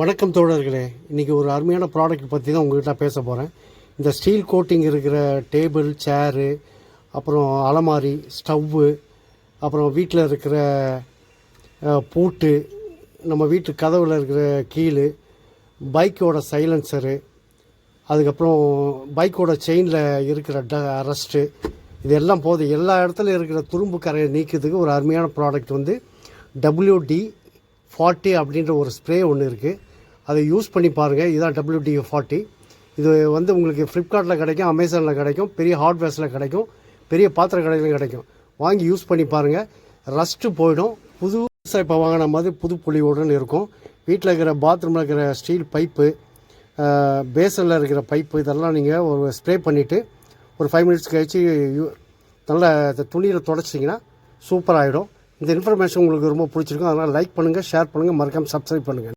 வணக்கம் தோழர்களே. இன்றைக்கி ஒரு அருமையான ப்ராடக்ட் பற்றி தான் உங்கள்கிட்ட பேச போகிறேன் இந்த ஸ்டீல் கோட்டிங் இருக்கிற டேபிள் சேரு அப்புறம் அலமாரி ஸ்டவ்வு அப்புறம் வீட்டில் இருக்கிற பூட்டு நம்ம வீட்டு கதவில் இருக்கிற கீழ் பைக்கோட சைலன்சரு அதுக்கப்புறம் பைக்கோட செயினில் இருக்கிற ட ரஸ்ட்டு இது எல்லாம் போதும். எல்லா இடத்துல இருக்கிற துரும்பு கரையை நீக்கிறதுக்கு ஒரு அருமையான ப்ராடக்ட் வந்து டபிள்யூடி ஃபார்ட்டி அப்படின்ற ஒரு ஸ்ப்ரே ஒன்று இருக்குது அதை யூஸ் பண்ணி பாருங்கள் இதுதான் டபிள்யூடி ஃபார்ட்டி இது வந்து உங்களுக்கு ஃப்ளிப்கார்ட்டில் கிடைக்கும் அமேசானில் கிடைக்கும் பெரிய ஹார்ட்வேர்ஸில் கிடைக்கும் பெரிய பாத்திர கடையிலும் கிடைக்கும். வாங்கி யூஸ் பண்ணி பாருங்கள் ரஸ்ட்டு போயிடும். புதுசாக இப்போ வாங்கின மாதிரி புது பொலிவுடன் இருக்கும். வீட்டில் இருக்கிற பாத்ரூமில் இருக்கிற ஸ்டீல் பைப்பு பேசனில் இருக்கிற பைப்பு இதெல்லாம் நீங்கள் ஒரு ஸ்ப்ரே பண்ணிவிட்டு ஒரு ஃபைவ் மினிட்ஸ் கழிச்சு யூ- நல்ல துணியில் தொடச்சிங்கன்னா சூப்பராகிடும் இந்த இன்ஃபர்மேஷன் உங்களுக்கு ரொம்ப பிடிச்சிருக்கும். அதனால் லைக் பண்ணுங்கள் ஷேர் பண்ணுங்கள் மறக்காமல் சப்ஸ்கிரைப் பண்ணுங்கள்